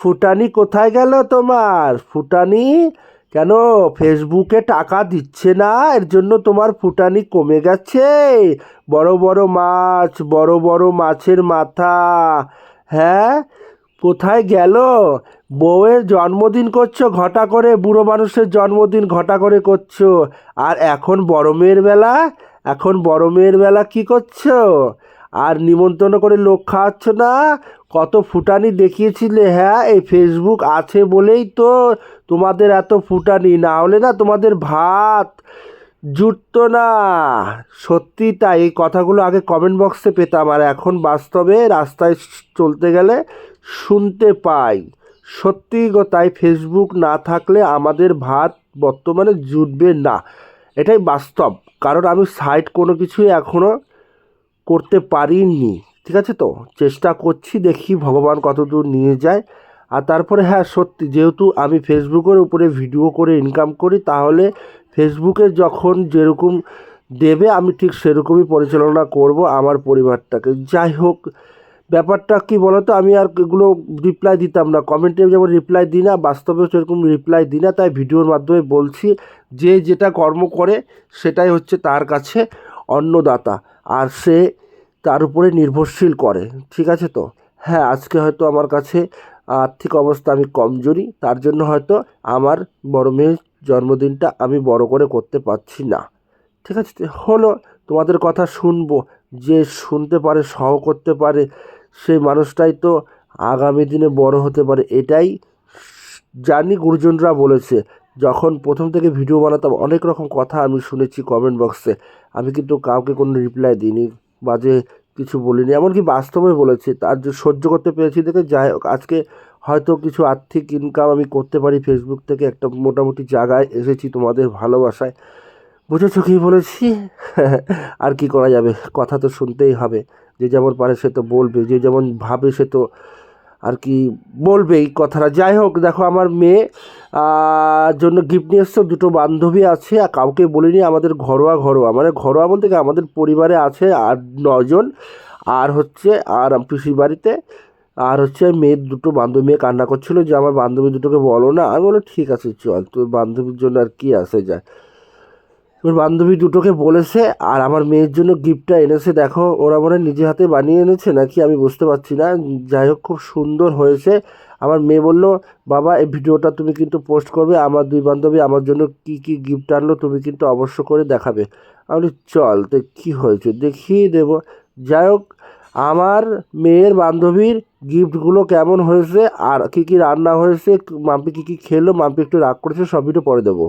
ফুটানি কোথায় গেল তোমার? ফুটানি? কেন ফেসবুকে টাকা দিচ্ছে না? এর জন্য তোমার ফুটানি কমে গেছে। বড় বড় মাছ, বড় বড় মাছের মাথা। হ্যাঁ? কোথায় গেল? বউয়ের জন্মদিন করছ, ঘটা করে, বুড়ো মানুষের জন্মদিন ঘটা করে করছ। আর এখন বড় মেয়ের বেলা? এখন বড় মেয়ের বেলা কি করছ? আর নিমন্ত্রণ করে লোক খাওয়াচ্ছ না? কত ফুটানি দেখিয়েছিলে হ্যাঁ? এই ফেসবুক আছে বলেই তো তোমাদের এত ফুটানি, না হলে না তোমাদের ভাত জুটতো না। সত্যি তাই, এই কথাগুলো আগে কমেন্ট বক্সে পেতাম, আর এখন বাস্তবে রাস্তায় চলতে গেলে শুনতে পাই। সত্যি তাই ফেসবুক না থাকলে আমাদের ভাত বর্তমানে জুটবে না। এটাই বাস্তব, কারণ আমি সাইড কোনো কিছুই এখনও করতে পারিনি। ঠিক আছে তো? চেষ্টা করছি দেখি ভগবান কতদূর নিয়ে যায়। আর তারপরে হ্যাঁ সত্যি যেহেতু আমি ফেসবুকের উপরে ভিডিও করে ইনকাম করি, তাহলে ফেসবুকে যখন যেরকম দেবে, আমি ঠিক সেরকমই পরিচালনা করব আমার পরিবারটাকে। যাই হোক, ব্যাপারটা কি বলতো, আমি আর এগুলো রিপ্লাই দিতাম না। কমেন্টে যেমন রিপ্লাই দিই না, বাস্তবেও সেরকম রিপ্লাই দিই না, তাই ভিডিওর মাধ্যমে বলছি, যে যেটা কর্ম করে, সেটাই হচ্ছে তার কাছে। অন্নদাতা, আর সে তার উপরে নির্ভরশীল করে, ঠিক আছে তো? হ্যাঁ আজকে হয়তো আমার কাছে আর্থিক অবস্থা আমি কমজোরি, তার জন্য হয়তো আমার বড় মেয়ের জন্মদিনটা আমি বড় করে করতে পারছি না। ঠিক আছে? হলো, তোমাদের কথা শুনব, যে শুনতে পারে, সহ করতে পারে, সেই মানুষটাই তো আগামী দিনে বড় হতে পারে, এটাই জানি গুরুজনরা বলেছে। যখন প্রথম থেকে ভিডিও বানাতাম, অনেক রকম কথা আমি শুনেছি কমেন্ট বক্সে আমি কিন্তু কাউকে কোনো রিপ্লাই দিইনি বা যে কিছু বলিনি, এমনকি বাস্তবে বলেছি। তার যে সহ্য করতে পেরেছি দেখে যাই হোক, আজকে হয়তো কিছু আর্থিক ইনকাম আমি করতে পারি ফেসবুক থেকে, একটা মোটামুটি জায়গায় এসেছি তোমাদের ভালোবাসায়। বুঝেছ কী বলেছি? আর কি করা যাবে? কথা তো শুনতেই হবে। যে যেমন পারে সে তো বলবে, যে যেমন ভাবে সে তো আর কি বলবে এই কথাটা। যাই হোক, দেখো আমার মেয়ে জন্য গিফট নিয়ে এসছে। দুটো বান্ধবী আছে, আর কাউকে বলিনি, আমাদের ঘরোয়া ঘরোয়া। মানে ঘরোয়া বলতে কি, আমাদের পরিবারে আছে আর নজন। আর হচ্ছে, আর পিসির বাড়িতে, আর হচ্ছে মেয়ের দুটো বান্ধবী মেয়ে কান্না করছিল যে, আমার বান্ধবী দুটোকে বলো না। আমি বলো ঠিক আছে, চল। তোর বান্ধবীর জন্য আর কি আসে যায়। ওর বান্ধবী দুটোকে বলেছে, আর আমার মেয়ের জন্য গিফটটা এনেছে, দেখো, ওরা মনে নিজে হাতে বানিয়ে এনেছে নাকি আমি বুঝতে পারছি না। যাই হোক, খুব সুন্দর হয়েছে। আমার মেয়ে বলল, বাবা, এই ভিডিওটা তুমি কিন্তু পোস্ট করবে, আমার দুই বান্ধবী আমার জন্য কি কি গিফট আনলো তুমি কিন্তু অবশ্য করে দেখাবে। আমি চল তো কী হয়েছে দেখিয়ে দেবো। যাই হোক, আমার মেয়ের বান্ধবীর গিফটগুলো কেমন হয়েছে, আর কী কী রান্না হয়েছে, মাম্পি কী কী খেলো, মাম্পি একটু রাগ করেছে সব ভিডিও পরে দেবো।